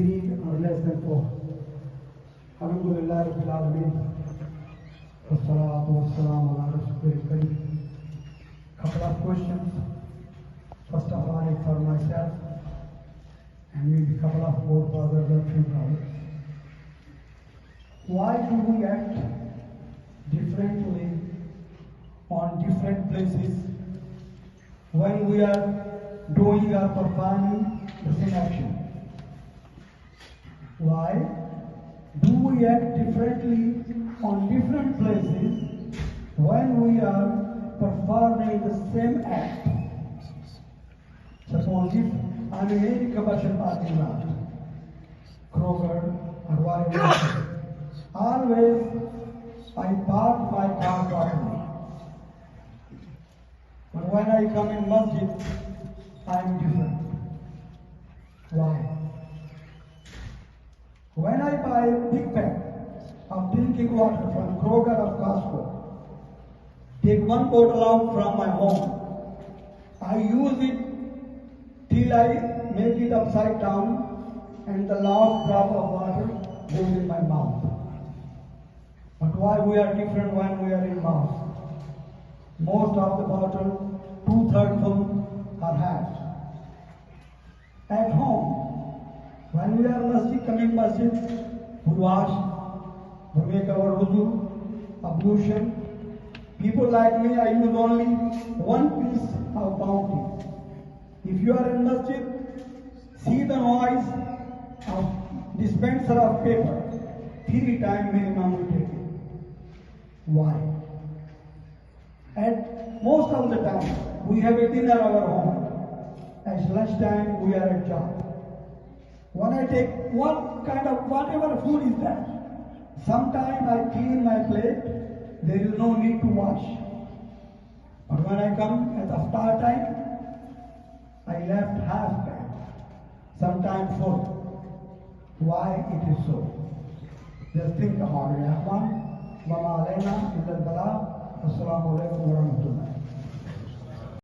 three or uh, less than four. Alhamdulillah Rabbil Alameen. Wassalatu wassalamu ala Rasulil Kareem. Couple of questions. First of all, it's for myself and maybe couple of more brothers or few brothers. Why do we act differently on different places when we are doing or performing the same action? Why do we act differently on different places when we are performing the same act? Suppose if I'm in any commercial parking lot, Kroger or whatever, always I park my car properly. But when I come in masjid, I'm different. Why? I buy a big pack of drinking water from Kroger or Costco, take one bottle out from my home, I use it till I make it upside down and the last drop of water goes in my mouth. But why we are different when we are in mosque? Most of the bottle, two-thirds full, are half. At home, when we are masjid, coming masjid, we make our wudu, ablution. People like me, I use only one piece of bounty. If you are in masjid, see the noise of dispenser of paper. Three times minimum we take it. Why? At most of the time, we have a dinner our home. At lunchtime, we are at job. When I take one kind of whatever food is that, sometimes I clean my plate, there is no need to wash. But when I come at after time, I left half back, sometimes full. Why it is so? Just think about it. Rahman, Mama Alena, Idal Bala, Assalamu alaikum wa rahmatullah.